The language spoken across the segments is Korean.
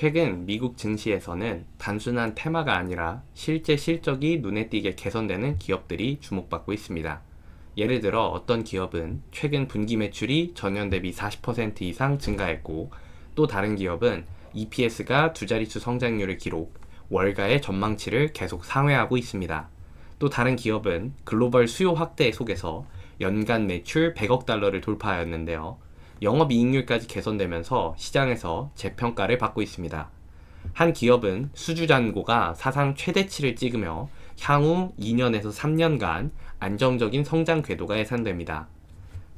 최근 미국 증시에서는 단순한 테마가 아니라 실제 실적이 눈에 띄게 개선되는 기업들이 주목받고 있습니다. 예를 들어 어떤 기업은 최근 분기 매출이 전년 대비 40% 이상 증가했고 또 다른 기업은 EPS가 두 자릿수 성장률을 기록, 월가의 전망치를 계속 상회하고 있습니다. 또 다른 기업은 글로벌 수요 확대 속에서 연간 매출 100억 달러를 돌파하였는데요. 영업이익률까지 개선되면서 시장에서 재평가를 받고 있습니다. 한 기업은 수주잔고가 사상 최대치를 찍으며 향후 2년에서 3년간 안정적인 성장 궤도가 예상됩니다.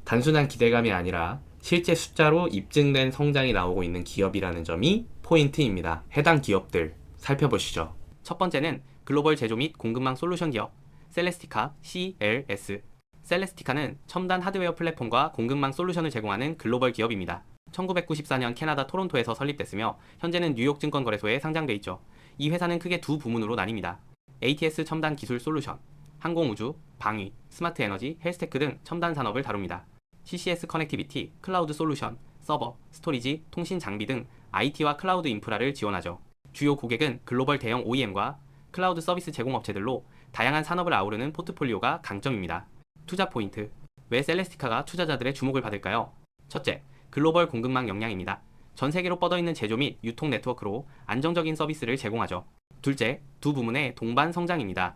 단순한 기대감이 아니라 실제 숫자로 입증된 성장이 나오고 있는 기업이라는 점이 포인트입니다. 해당 기업들 살펴보시죠. 첫 번째는 글로벌 제조 및 공급망 솔루션 기업 셀레스티카 CLS 셀레스티카는 첨단 하드웨어 플랫폼과 공급망 솔루션을 제공하는 글로벌 기업입니다. 1994년 캐나다 토론토에서 설립됐으며 현재는 뉴욕 증권거래소에 상장돼 있죠. 이 회사는 크게 두 부문으로 나뉩니다. ATS 첨단 기술 솔루션, 항공우주, 방위, 스마트 에너지, 헬스테크 등 첨단 산업을 다룹니다. CCS 커넥티비티, 클라우드 솔루션, 서버, 스토리지, 통신 장비 등 IT와 클라우드 인프라를 지원하죠. 주요 고객은 글로벌 대형 OEM과 클라우드 서비스 제공업체들로 다양한 산업을 아우르는 포트폴리오가 강점입니다. 투자 포인트. 왜 셀레스티카가 투자자들의 주목을 받을까요? 첫째, 글로벌 공급망 역량입니다. 전 세계로 뻗어있는 제조 및 유통 네트워크로 안정적인 서비스를 제공하죠. 둘째, 두 부문의 동반 성장입니다.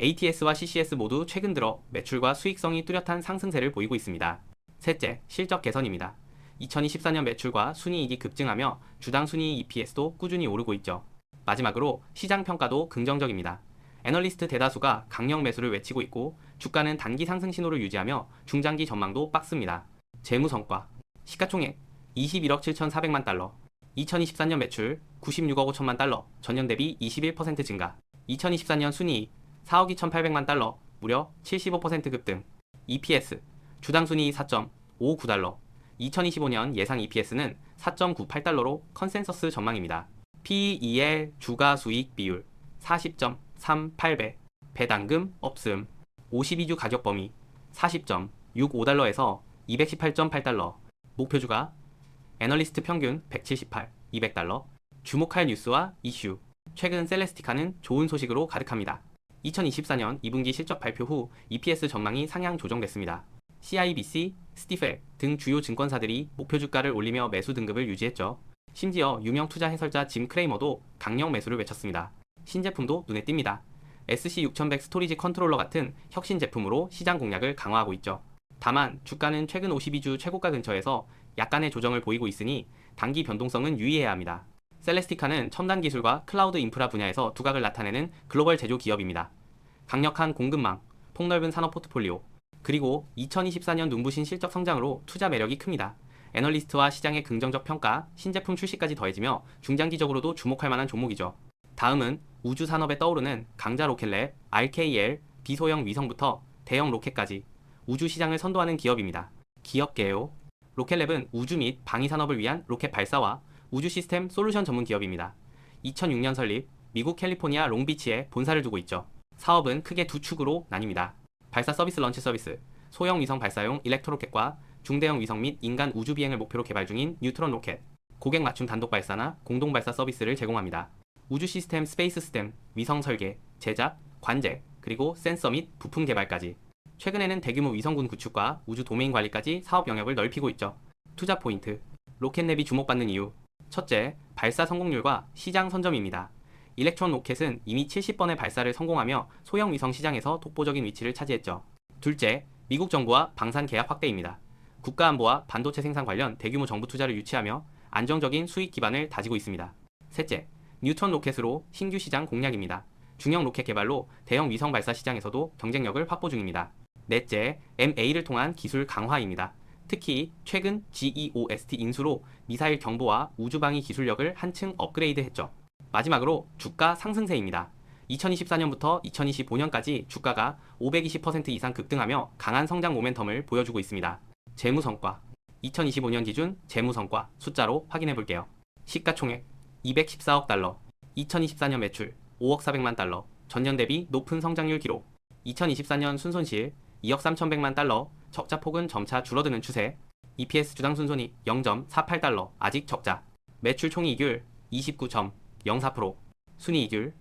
ATS와 CCS 모두 최근 들어 매출과 수익성이 뚜렷한 상승세를 보이고 있습니다. 셋째, 실적 개선입니다. 2024년 매출과 순이익이 급증하며 주당 순이익 EPS도 꾸준히 오르고 있죠. 마지막으로 시장 평가도 긍정적입니다. 애널리스트 대다수가 강력 매수를 외치고 있고 주가는 단기 상승 신호를 유지하며 중장기 전망도 빡습니다. 재무 성과 시가총액 21억 7,400만 달러 2024년 매출 96억 5천만 달러 전년 대비 21% 증가 2024년 순이익 4억 2,800만 달러 무려 75% 급등 EPS 주당 순이익 4.59달러 2025년 예상 EPS는 4.98달러로 컨센서스 전망입니다. PEL 주가 수익 비율 40.38배 배당금 없음 52주 가격 범위 40.65달러에서 218.8달러 목표주가 애널리스트 평균 178, 200달러 주목할 뉴스와 이슈 최근 셀레스티카는 좋은 소식으로 가득합니다. 2024년 2분기 실적 발표 후 EPS 전망이 상향 조정됐습니다. CIBC, 스티펠 등 주요 증권사들이 목표 주가를 올리며 매수 등급을 유지했죠. 심지어 유명 투자 해설자 짐 크레이머도 강력 매수를 외쳤습니다. 신제품도 눈에 띕니다. SC6100 스토리지 컨트롤러 같은 혁신 제품으로 시장 공략을 강화하고 있죠. 다만 주가는 최근 52주 최고가 근처에서 약간의 조정을 보이고 있으니 단기 변동성은 유의해야 합니다. 셀레스티카는 첨단 기술과 클라우드 인프라 분야에서 두각을 나타내는 글로벌 제조 기업입니다. 강력한 공급망, 폭넓은 산업 포트폴리오, 그리고 2024년 눈부신 실적 성장으로 투자 매력이 큽니다. 애널리스트와 시장의 긍정적 평가, 신제품 출시까지 더해지며 중장기적으로도 주목할 만한 종목이죠. 다음은 우주 산업에 떠오르는 강자 로켓랩, RKL, 비소형 위성부터 대형 로켓까지 우주 시장을 선도하는 기업입니다. 기업 개요. 로켓랩은 우주 및 방위 산업을 위한 로켓 발사와 우주 시스템 솔루션 전문 기업입니다. 2006년 설립, 미국 캘리포니아 롱비치에 본사를 두고 있죠. 사업은 크게 두 축으로 나뉩니다. 발사 서비스 런치 서비스, 소형 위성 발사용 일렉트로켓과 중대형 위성 및 인간 우주 비행을 목표로 개발 중인 뉴트론 로켓, 고객 맞춤 단독 발사나 공동 발사 서비스를 제공합니다. 우주 시스템 스페이스 스템, 위성 설계, 제작, 관제, 그리고 센서 및 부품 개발까지. 최근에는 대규모 위성군 구축과 우주 도메인 관리까지 사업 영역을 넓히고 있죠. 투자 포인트. 로켓랩이 주목받는 이유. 첫째, 발사 성공률과 시장 선점입니다. 일렉트론 로켓은 이미 70번의 발사를 성공하며 소형 위성 시장에서 독보적인 위치를 차지했죠. 둘째, 미국 정부와 방산 계약 확대입니다. 국가 안보와 반도체 생산 관련 대규모 정부 투자를 유치하며 안정적인 수익 기반을 다지고 있습니다. 셋째, 뉴턴 로켓으로 신규 시장 공략입니다. 중형 로켓 개발로 대형 위성 발사 시장에서도 경쟁력을 확보 중입니다. 넷째, MA를 통한 기술 강화입니다. 특히 최근 GEOST 인수로 미사일 경보와 우주방위 기술력을 한층 업그레이드했죠. 마지막으로 주가 상승세입니다. 2024년부터 2025년까지 주가가 520% 이상 급등하며 강한 성장 모멘텀을 보여주고 있습니다. 재무 성과 2025년 기준 재무 성과 숫자로 확인해 볼게요. 시가총액 214억 달러, 2024년 매출 5억 400만 달러, 전년 대비 높은 성장률 기록. 2024년 순손실 2억 3,100만 달러, 적자 폭은 점차 줄어드는 추세. EPS 주당 순손익 0.48달러, 아직 적자. 매출 총이익률 29.04%, 순이익률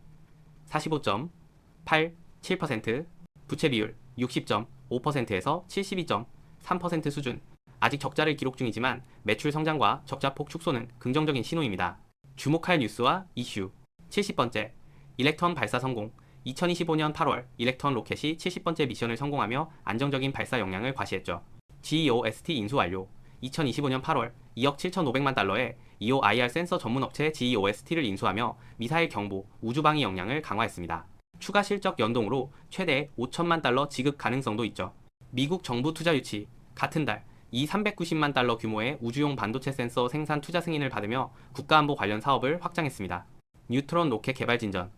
45.87%, 부채 비율 60.5%에서 72.3% 수준. 아직 적자를 기록 중이지만 매출 성장과 적자 폭 축소는 긍정적인 신호입니다. 주목할 뉴스와 이슈. 70번째, 일렉턴 발사 성공. 2025년 8월 일렉턴 로켓이 70번째 미션을 성공하며 안정적인 발사 역량을 과시했죠. GEOST 인수 완료. 2025년 8월 2억 7,500만 달러의 EOIR 센서 전문 업체 GEOST를 인수하며 미사일 경보, 우주방위 역량을 강화했습니다. 추가 실적 연동으로 최대 5천만 달러 지급 가능성도 있죠. 미국 정부 투자 유치 같은 달 이 390만 달러 규모의 우주용 반도체 센서 생산 투자 승인을 받으며 국가안보 관련 사업을 확장했습니다. 뉴트론 로켓 개발 진전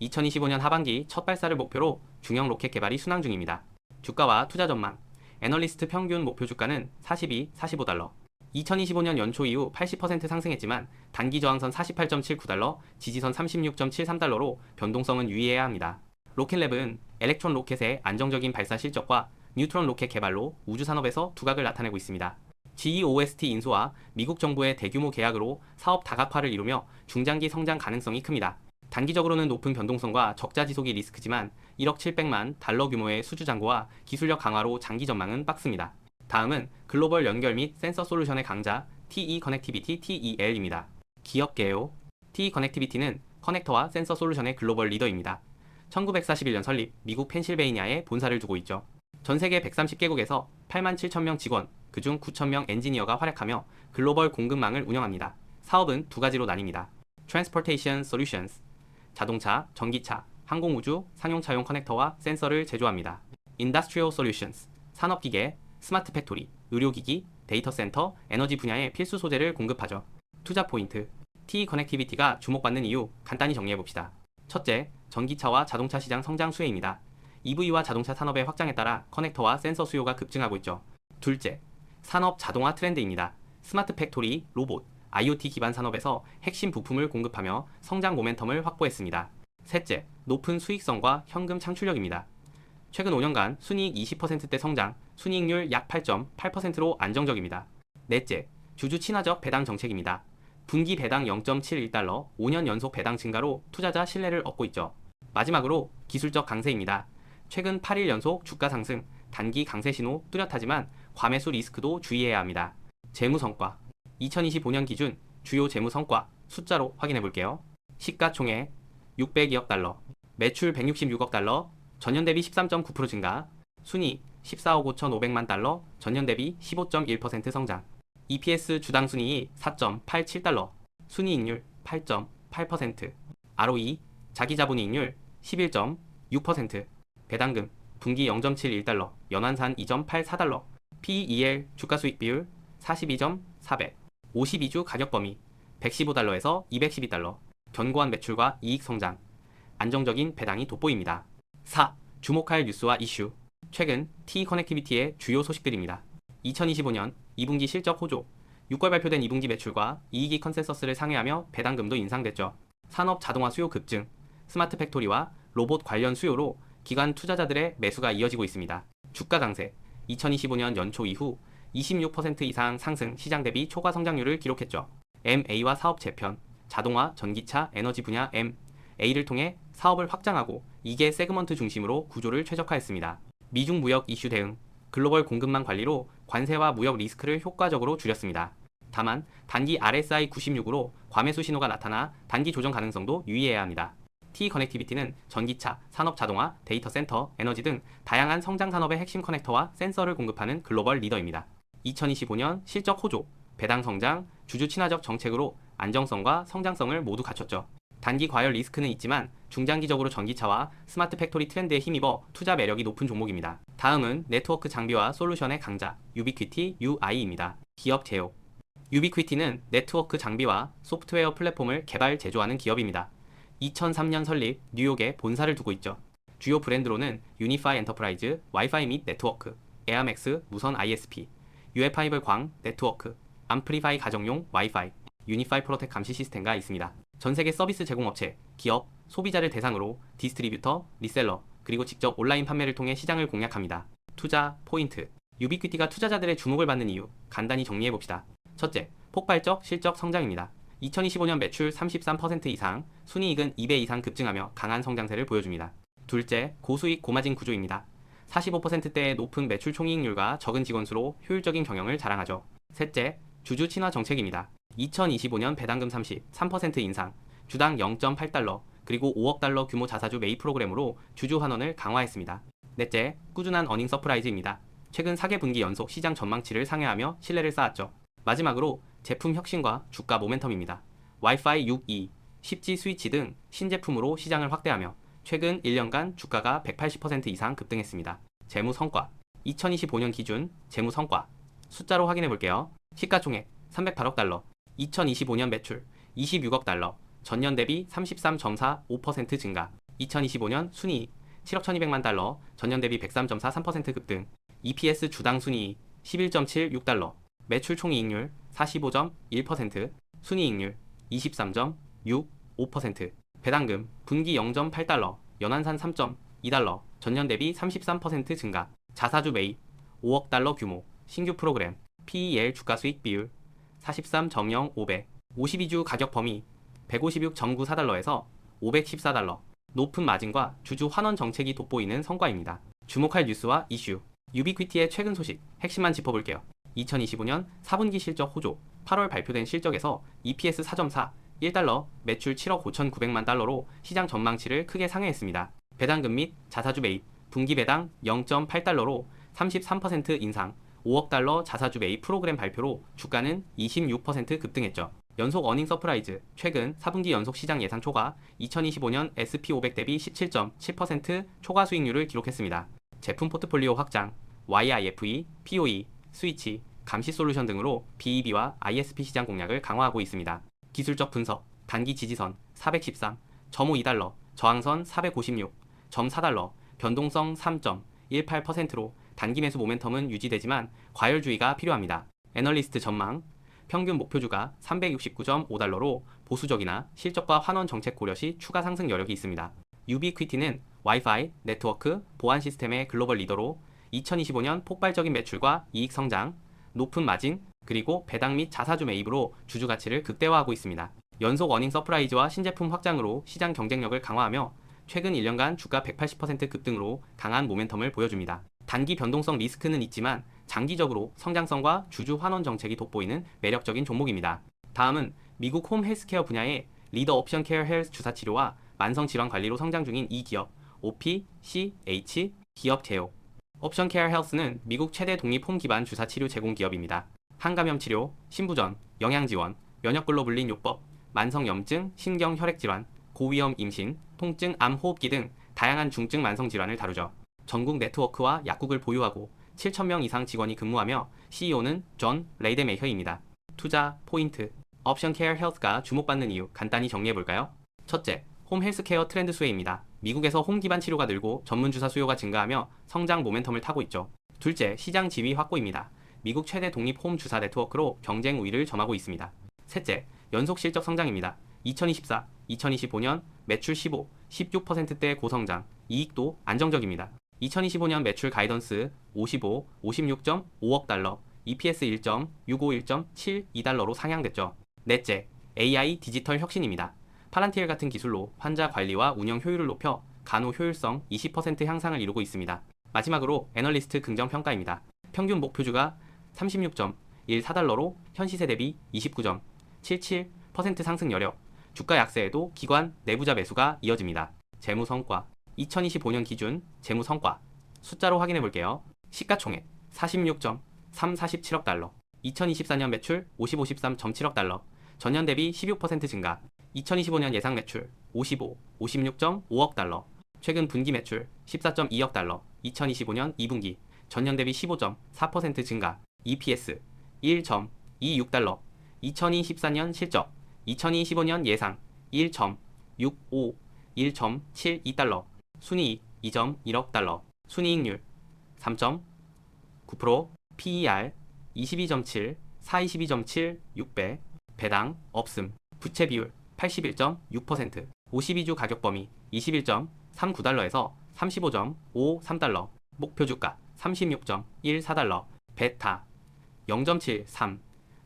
2025년 하반기 첫 발사를 목표로 중형 로켓 개발이 순항 중입니다. 주가와 투자 전망 애널리스트 평균 목표 주가는 42, 45달러 2025년 연초 이후 80% 상승했지만 단기 저항선 48.79달러, 지지선 36.73달러로 변동성은 유의해야 합니다. 로켓랩은 엘렉트론 로켓의 안정적인 발사 실적과 뉴트론 로켓 개발로 우주 산업에서 두각을 나타내고 있습니다. GEOST 인수와 미국 정부의 대규모 계약으로 사업 다각화를 이루며 중장기 성장 가능성이 큽니다. 단기적으로는 높은 변동성과 적자 지속이 리스크지만 1억 700만 달러 규모의 수주 잔고와 기술력 강화로 장기 전망은 빡습니다. 다음은 글로벌 연결 및 센서 솔루션의 강자 TE 커넥티비티 TEL입니다. 기업 개요 TE 커넥티비티는 커넥터와 센서 솔루션의 글로벌 리더입니다. 1941년 설립 미국 펜실베이니아에 본사를 두고 있죠. 전 세계 130개국에서 8만 7천 명 직원, 그중 9천 명 엔지니어가 활약하며 글로벌 공급망을 운영합니다. 사업은 두 가지로 나뉩니다. Transportation Solutions, 자동차, 전기차, 항공우주, 상용차용 커넥터와 센서를 제조합니다. Industrial Solutions, 산업기계, 스마트 팩토리, 의료기기, 데이터 센터, 에너지 분야의 필수 소재를 공급하죠. 투자 포인트, T 커넥티비티가 주목받는 이유 간단히 정리해 봅시다. 첫째, 전기차와 자동차 시장 성장 수혜입니다. EV와 자동차 산업의 확장에 따라 커넥터와 센서 수요가 급증하고 있죠. 둘째, 산업 자동화 트렌드입니다. 스마트 팩토리, 로봇, IoT 기반 산업에서 핵심 부품을 공급하며 성장 모멘텀을 확보했습니다. 셋째, 높은 수익성과 현금 창출력입니다. 최근 5년간 순이익 20%대 성장, 순이익률 약 8.8%로 안정적입니다. 넷째, 주주 친화적 배당 정책입니다. 분기 배당 0.71달러, 5년 연속 배당 증가로 투자자 신뢰를 얻고 있죠. 마지막으로 기술적 강세입니다. 최근 8일 연속 주가 상승, 단기 강세 신호 뚜렷하지만 과매수 리스크도 주의해야 합니다. 재무 성과 2025년 기준 주요 재무 성과 숫자로 확인해 볼게요. 시가총액 600억 달러, 매출 166억 달러, 전년 대비 13.9% 증가, 순이익 14억 5,500만 달러, 전년 대비 15.1% 성장, EPS 주당 순이익 4.87달러, 순이익률 8.8%, ROE 자기 자본이익률 11.6%, 배당금 분기 0.71달러, 연환산 2.84달러, PEL 주가 수익 비율 42.4배, 52주 가격 범위 115달러에서 212달러, 견고한 매출과 이익 성장, 안정적인 배당이 돋보입니다. 4. 주목할 뉴스와 이슈. 최근 T 커넥티비티의 주요 소식들입니다. 2025년 2분기 실적 호조, 6월 발표된 2분기 매출과 이익이 컨센서스를 상회하며 배당금도 인상됐죠. 산업 자동화 수요 급증, 스마트 팩토리와 로봇 관련 수요로 기관 투자자들의 매수가 이어지고 있습니다. 주가 강세, 2025년 연초 이후 26% 이상 상승 시장 대비 초과 성장률을 기록했죠. MA와 사업 재편, 자동화, 전기차, 에너지 분야 M, A를 통해 사업을 확장하고 이게 세그먼트 중심으로 구조를 최적화했습니다. 미중 무역 이슈 대응, 글로벌 공급망 관리로 관세와 무역 리스크를 효과적으로 줄였습니다. 다만 단기 RSI 96으로 과매수 신호가 나타나 단기 조정 가능성도 유의해야 합니다. T 커넥티비티는 전기차, 산업 자동화, 데이터 센터, 에너지 등 다양한 성장 산업의 핵심 커넥터와 센서를 공급하는 글로벌 리더입니다. 2025년 실적 호조, 배당 성장, 주주 친화적 정책으로 안정성과 성장성을 모두 갖췄죠. 단기 과열 리스크는 있지만 중장기적으로 전기차와 스마트 팩토리 트렌드에 힘입어 투자 매력이 높은 종목입니다. 다음은 네트워크 장비와 솔루션의 강자 유비퀴티 UI입니다. 기업 제휴 유비퀴티는 네트워크 장비와 소프트웨어 플랫폼을 개발 제조하는 기업입니다. 2003년 설립 뉴욕에 본사를 두고 있죠. 주요 브랜드로는 유니파이 엔터프라이즈, 와이파이 및 네트워크, 에아맥스 무선 ISP, UF파이블 광 네트워크, 암플리파이 가정용 와이파이, 유니파이 프로텍 감시 시스템가 있습니다. 전 세계 서비스 제공업체, 기업, 소비자를 대상으로 디스트리뷰터, 리셀러, 그리고 직접 온라인 판매를 통해 시장을 공략합니다. 투자, 포인트. 유비퀴티가 투자자들의 주목을 받는 이유, 간단히 정리해 봅시다. 첫째, 폭발적 실적 성장입니다. 2025년 매출 33% 이상, 순이익은 2배 이상 급증하며 강한 성장세를 보여줍니다. 둘째, 고수익 고마진 구조입니다. 45%대의 높은 매출 총이익률과 적은 직원 수로 효율적인 경영을 자랑하죠. 셋째, 주주 친화 정책입니다. 2025년 배당금 33% 인상, 주당 0.8달러, 그리고 5억 달러 규모 자사주 매입 프로그램으로 주주 환원을 강화했습니다. 넷째, 꾸준한 어닝 서프라이즈입니다. 최근 4개 분기 연속 시장 전망치를 상회하며 신뢰를 쌓았죠. 마지막으로 제품 혁신과 주가 모멘텀입니다. 와이파이 6E, 10G 스위치 등 신제품으로 시장을 확대하며 최근 1년간 주가가 180% 이상 급등했습니다. 재무 성과 2025년 기준 재무 성과 숫자로 확인해 볼게요. 시가총액 308억 달러, 2025년 매출 26억 달러, 전년 대비 33.45% 증가, 2025년 순이익 7억 1200만 달러, 전년 대비 103.43% 급등, EPS 주당 순이익 11.76달러, 매출 총이익률 45.1%, 순이익률 23.65%, 배당금 분기 0.8달러, 연한산 3.2달러, 전년 대비 33% 증가, 자사주 매입 5억 달러 규모, 신규 프로그램, PEL 주가 수익 비율 43.05배, 52주 가격 범위 156.94달러에서 514달러, 높은 마진과 주주 환원 정책이 돋보이는 성과입니다. 주목할 뉴스와 이슈, 유비퀴티의 최근 소식, 핵심만 짚어볼게요. 2025년 4분기 실적 호조, 8월 발표된 실적에서 EPS 4.4, 1달러, 매출 7억 5,900만 달러로 시장 전망치를 크게 상회했습니다. 배당금 및 자사주 매입, 분기 배당 0.8달러로 33% 인상, 5억 달러 자사주 매입 프로그램 발표로 주가는 26% 급등했죠. 연속 어닝 서프라이즈, 최근 4분기 연속 시장 예상 초과 2025년 SP500 대비 17.7% 초과 수익률을 기록했습니다. 제품 포트폴리오 확장, YIFE, POE, 스위치, 감시 솔루션 등으로 BEB와 ISP 시장 공략을 강화하고 있습니다. 기술적 분석, 단기 지지선 413, 0.52달러, 저항선 456, 0.4달러, 변동성 3.18%로 단기 매수 모멘텀은 유지되지만 과열주의가 필요합니다. 애널리스트 전망, 평균 목표주가 369.5달러로 보수적이나 실적과 환원 정책 고려 시 추가 상승 여력이 있습니다. 유비퀴티는 와이파이, 네트워크, 보안 시스템의 글로벌 리더로 2025년 폭발적인 매출과 이익 성장, 높은 마진, 그리고 배당 및 자사주 매입으로 주주 가치를 극대화하고 있습니다. 연속 어닝 서프라이즈와 신제품 확장으로 시장 경쟁력을 강화하며 최근 1년간 주가 180% 급등으로 강한 모멘텀을 보여줍니다. 단기 변동성 리스크는 있지만 장기적으로 성장성과 주주 환원 정책이 돋보이는 매력적인 종목입니다. 다음은 미국 홈 헬스케어 분야의 리더 옵션 케어 헬스 주사 치료와 만성 질환 관리로 성장 중인 이 기업 OPCH 기업 제휴 옵션 케어 헬스는 미국 최대 독립 홈 기반 주사 치료 제공 기업입니다. 항감염 치료, 신부전, 영양 지원, 면역 글로 불린 요법, 만성 염증, 신경 혈액 질환, 고위험 임신, 통증, 암 호흡기 등 다양한 중증 만성 질환을 다루죠. 전국 네트워크와 약국을 보유하고 7,000명 이상 직원이 근무하며 CEO는 존 레이데메이허입니다. 투자, 포인트, 옵션 케어 헬스가 주목받는 이유 간단히 정리해 볼까요? 첫째, 홈 헬스케어 트렌드 수혜입니다. 미국에서 홈 기반 치료가 늘고 전문 주사 수요가 증가하며 성장 모멘텀을 타고 있죠. 둘째, 시장 지위 확보입니다. 미국 최대 독립 홈 주사 네트워크로 경쟁 우위를 점하고 있습니다. 셋째, 연속 실적 성장입니다. 2024, 2025년 매출 15, 16%대 고성장, 이익도 안정적입니다. 2025년 매출 가이던스 55, 56.5억 달러, EPS 1.651.72달러로 상향됐죠. 넷째, AI 디지털 혁신입니다. 파란티엘 같은 기술로 환자 관리와 운영 효율을 높여 간호 효율성 20% 향상을 이루고 있습니다. 마지막으로 애널리스트 긍정 평가입니다. 평균 목표주가 36.14달러로 현 시세 대비 29.77% 상승 여력, 주가 약세에도 기관 내부자 매수가 이어집니다. 재무 성과 2025년 기준 재무 성과 숫자로 확인해 볼게요. 시가총액 46.347억 달러, 2024년 매출 50, 53.7억 달러, 전년 대비 16% 증가, 2025년 예상 매출 55, 56.5억 달러, 최근 분기 매출 14.2억 달러, 2025년 2분기 전년 대비 15.4% 증가, EPS 1.26달러, 2024년 실적, 2025년 예상 1.65, 1.72달러, 순이익 2.1억 달러, 순이익률 3.9%, PER 22.7, 422.7, 6배, 배당 없음, 부채 비율 81.6%, 52주 가격 범위 21.39달러에서 35.53달러, 목표 주가 36.14달러, 베타 0.73,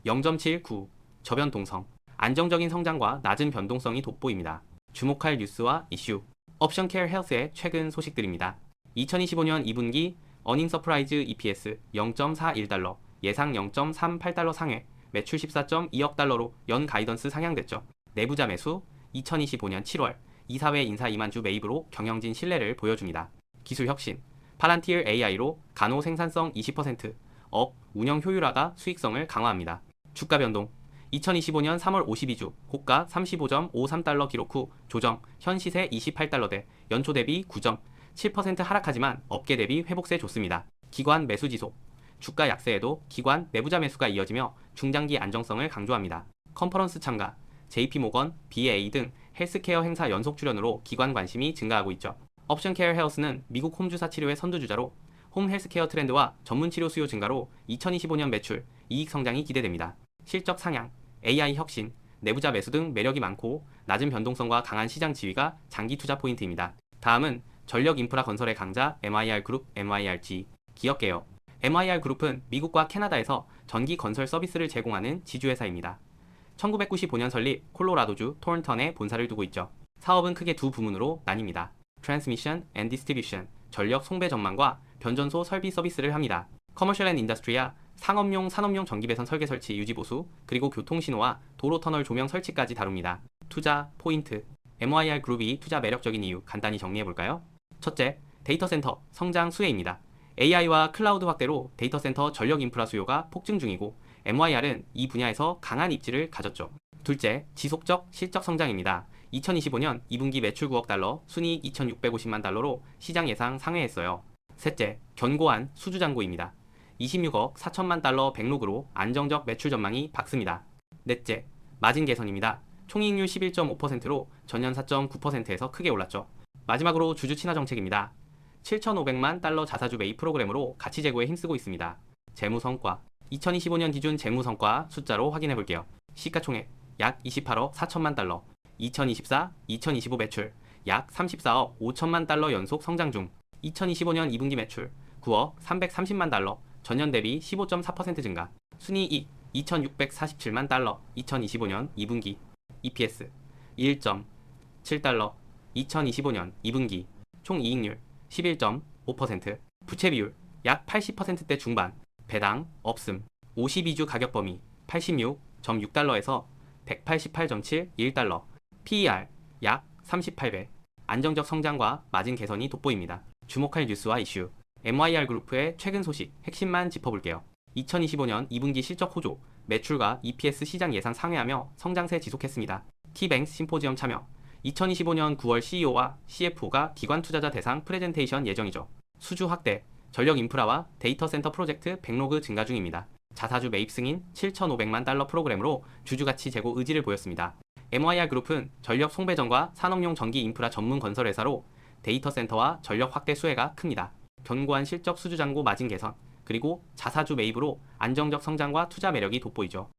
0.79, 저변 동성, 안정적인 성장과 낮은 변동성이 돋보입니다. 주목할 뉴스와 이슈. 옵션 케어 헬스의 최근 소식들입니다. 2025년 2분기 어닝 서프라이즈 EPS 0.41달러, 예상 0.38달러 상회, 매출 14.2억 달러로 연 가이던스 상향됐죠. 내부자 매수 2025년 7월 이사회 인사 이만주 매입으로 경영진 신뢰를 보여줍니다. 기술 혁신 파란티어 AI로 간호 생산성 20%, 업, 운영 효율화가 수익성을 강화합니다. 주가 변동 2025년 3월 52주 고가 35.53달러 기록 후 조정 현 시세 28달러대 연초 대비 9.7% 하락하지만 업계 대비 회복세 좋습니다. 기관 매수 지속 주가 약세에도 기관 내부자 매수가 이어지며 중장기 안정성을 강조합니다. 컨퍼런스 참가 JP모건, BA 등 헬스케어 행사 연속 출연으로 기관 관심이 증가하고 있죠. 옵션 케어 헬스는 미국 홈주사 치료의 선두주자로 홈 헬스케어 트렌드와 전문 치료 수요 증가로 2025년 매출, 이익 성장이 기대됩니다. 실적 상향, AI 혁신, 내부자 매수 등 매력이 많고 낮은 변동성과 강한 시장 지위가 장기 투자 포인트입니다. 다음은 전력 인프라 건설의 강자 MIR 그룹 MIRG 기업개요. MIR 그룹은 미국과 캐나다에서 전기 건설 서비스를 제공하는 지주회사입니다. 1995년 설립 콜로라도주 토론턴에 본사를 두고 있죠. 사업은 크게 두 부문으로 나뉩니다. Transmission and Distribution, 전력 송배 전망과 변전소 설비 서비스를 합니다. 커머셜 앤 인더스트리아, 상업용, 산업용 전기배선 설계 설치, 유지 보수, 그리고 교통신호와 도로 터널 조명 설치까지 다룹니다. 투자, 포인트, MYR 그룹이 투자 매력적인 이유 간단히 정리해 볼까요? 첫째, 데이터 센터 성장 수혜입니다. AI와 클라우드 확대로 데이터 센터 전력 인프라 수요가 폭증 중이고 MYR은 이 분야에서 강한 입지를 가졌죠. 둘째, 지속적 실적 성장입니다. 2025년 2분기 매출 9억 달러, 순이익 2,650만 달러로 시장 예상 상회했어요. 셋째, 견고한 수주 잔고입니다. 26억 4천만 달러 백록으로 안정적 매출 전망이 밝습니다. 넷째, 마진 개선입니다. 총이익률 11.5%로 전년 4.9%에서 크게 올랐죠. 마지막으로 주주 친화 정책입니다. 7,500만 달러 자사주 매입 프로그램으로 가치 제고에 힘쓰고 있습니다. 재무 성과 2025년 기준 재무 성과 숫자로 확인해 볼게요. 시가총액 약 28억 4천만 달러 2024, 2025 매출 약 34억 5천만 달러 연속 성장 중 2025년 2분기 매출 9억 330만 달러 전년 대비 15.4% 증가 순이익 2,647만 달러 2025년 2분기 EPS 1.7달러 2025년 2분기 총 이익률 11.5% 부채 비율 약 80%대 중반 배당 없음 52주 가격 범위 86.6달러에서 188.71달러 PER 약 38배 안정적 성장과 마진 개선이 돋보입니다. 주목할 뉴스와 이슈 MYR 그룹의 최근 소식 핵심만 짚어볼게요. 2025년 2분기 실적 호조, 매출과 EPS 시장 예상 상회하며 성장세 지속했습니다. 키뱅스 심포지엄 참여 2025년 9월 CEO와 CFO가 기관 투자자 대상 프레젠테이션 예정이죠. 수주 확대, 전력 인프라와 데이터 센터 프로젝트 백로그 증가 중입니다. 자사주 매입 승인 7,500만 달러 프로그램으로 주주 가치 제고 의지를 보였습니다. MYR 그룹은 전력 송배전과 산업용 전기 인프라 전문 건설 회사로 데이터 센터와 전력 확대 수혜가 큽니다. 견고한 실적 수주 잔고 마진 개선, 그리고 자사주 매입으로 안정적 성장과 투자 매력이 돋보이죠.